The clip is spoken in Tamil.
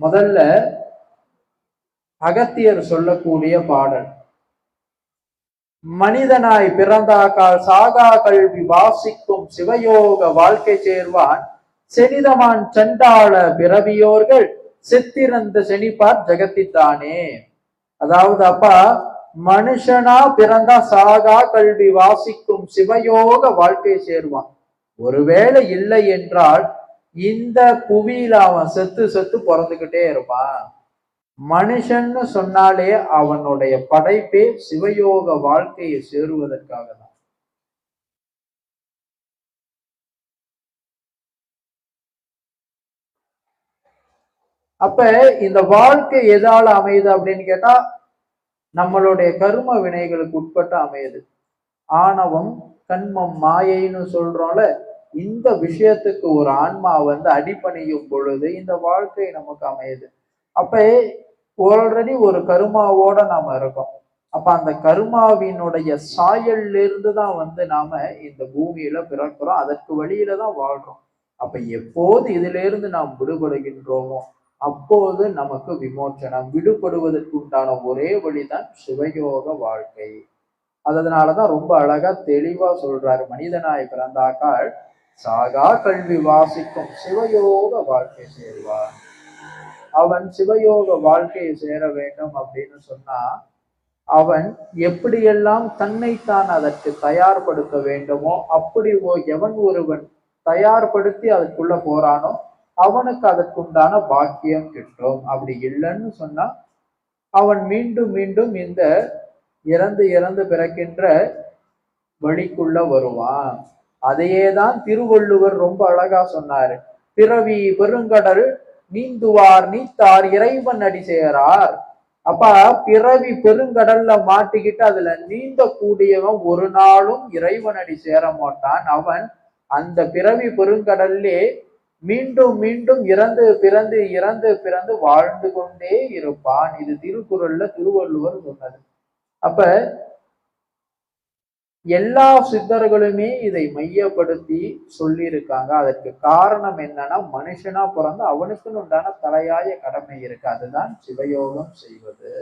முதல்ல அகத்தியர் சொல்லக்கூடிய பாடல். மனிதனாய் பிறந்தாக்கால் சாகா கல்வி வாசிக்கும் சிவயோக வாழ்க்கை சேர்வான் செனிதமான் சண்டாள பிறவியோர்கள் செத்திறந்த செனிப்பார் ஜெகத்தித்தானே அதாவது அப்பா மனுஷனா பிறந்தா சாகா கல்வி வாசிக்கும் சிவயோக வாழ்க்கை சேர்வான். ஒருவேளை இல்லை என்றால் இந்த புவியில அவன் செத்து செத்து பிறந்துகிட்டே இருப்பான் மனுஷன்னு சொன்னாலே அவனுடைய படைப்பே சிவயோக வாழ்க்கையை சேருவதற்காக தான் அப்ப இந்த வாழ்க்கை எதால அமையுது அப்படின்னு கேட்டா நம்மளுடைய கரும வினைகளுக்கு உட்பட்டு அமையுது. ஆணவம் கண்மம் மாயைன்னு சொல்றோம்ல இந்த விஷயத்துக்கு ஒரு ஆன்மா வந்து அடிபணியும் பொழுது இந்த வாழ்க்கை நமக்கு அமையுது. அப்ப ஆல்ரெடி ஒரு கருமாவோட நாம இருக்கோம். அப்ப அந்த கருமாவினுடைய சாயல்ல இருந்து தான் வந்து நாம இந்த பூமியில பிறக்கிறோம். அதற்கு வழியில தான் வாழ்றோம். அப்ப எப்போது இதுல இருந்து நாம் விடுபடுகின்றோமோ அப்போது நமக்கு விமோச்சனம் விடுபடுவதற்கு உண்டான ஒரே வழிதான் சிவயோக வாழ்க்கை. அதனாலதான் ரொம்ப அழகா தெளிவா சொல்றாரு மனிதனாய் பிறந்தாக்கால் சாகா கல்வி வாசிக்கும் சிவயோக வாழ்க்கை சேருவான். அவன் சிவயோக வாழ்க்கையை சேர வேண்டும் அப்படின்னு சொன்னா அவன் எப்படியெல்லாம் தன்னைத்தான் அதற்கு தயார்படுத்த வேண்டுமோ அப்படி ஓ- எவன் ஒருவன் தயார்படுத்தி அதுக்குள்ள போறானோ அவனுக்கு அதற்குண்டான பாக்கியம் கிட்டும். அப்படி இல்லைன்னு சொன்னா அவன் மீண்டும் மீண்டும் இந்த இறந்து இறந்து பிறக்கின்ற வழிக்குள்ள வருவான். அதையே தான் திருவள்ளுவர் ரொம்ப அழகா சொன்னாரு. பிறவி பெருங்கடல் நீந்துவார் நீத்தார் இறைவன் அடி சேரார் அப்ப பிறவி பெருங்கடல்ல மாட்டிக்கிட்டு அதுல நீந்த கூடியவன் ஒரு நாளும் இறைவன் அடி சேர மாட்டான். அவன் அந்த பிறவி பெருங்கடல்லே மீண்டும் மீண்டும் இறந்து பிறந்து இறந்து பிறந்து வாழ்ந்து கொண்டே இருப்பான். இது திருக்குறள்ல திருவள்ளுவர் சொன்னது. அப்ப எல்லா சித்தர்களுமே இதை மையப்படுத்தி சொல்லியிருக்காங்க. அதற்கு காரணம் என்னன்னா மனுஷனா பிறந்து அவனுக்குன்னு உண்டான தலையாய கடமை இருக்கு. அதுதான் சிவயோகம் செய்வது.